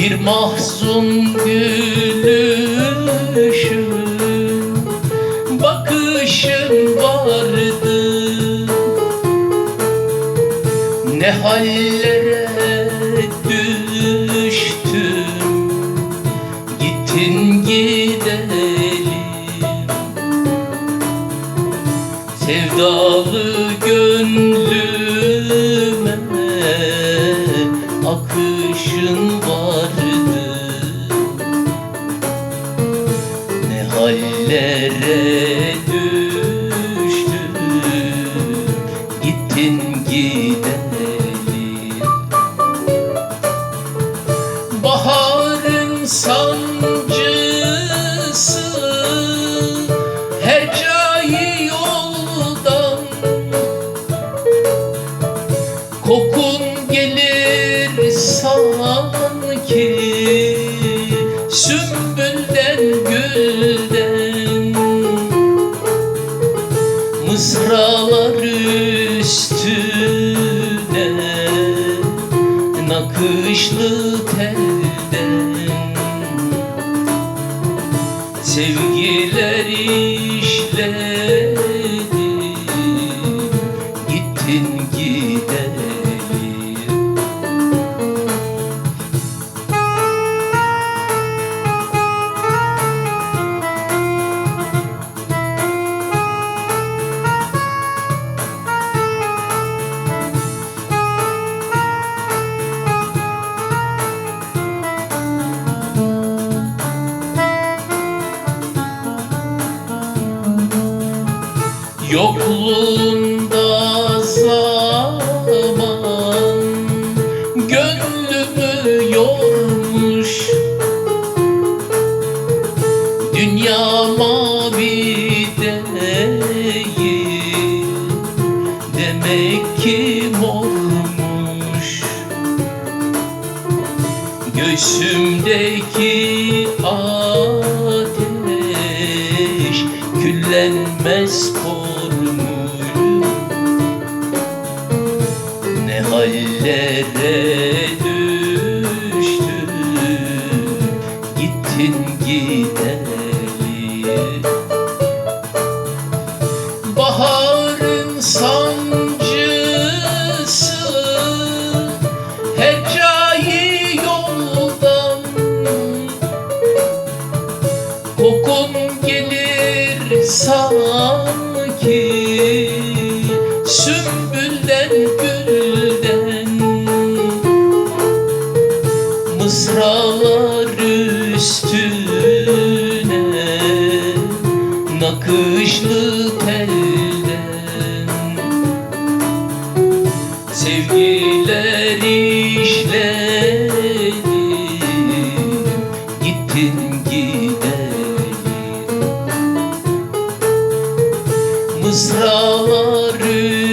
Bir mahzun gülüşün Bakışın vardı. Ne hallere düştüm Gittin gidelim. Sevdalı gönlüme hallere düştüm. Gittin gidelim. Baharın sancısı Her cayı yoldan. Kokun gelir sanki Sümbülden Mısralar üstüne Nakışlı telden Yokluğunda zaman Gönlümü yormuş. Dünya mavi değil Demek ki mormuş. Göğsümdeki ateş kormuş. Ne hallere düştüm Gittin gidelim Baharın sancısı Her cayı yoldan Kokun gelir sanki Sümbülden gülden Mısralar üstüne Nakışlı telden Sevgiler Mısralar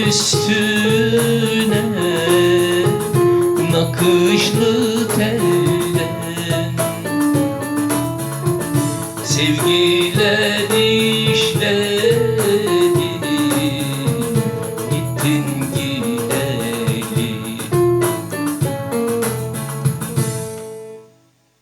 üstüne Nakışlı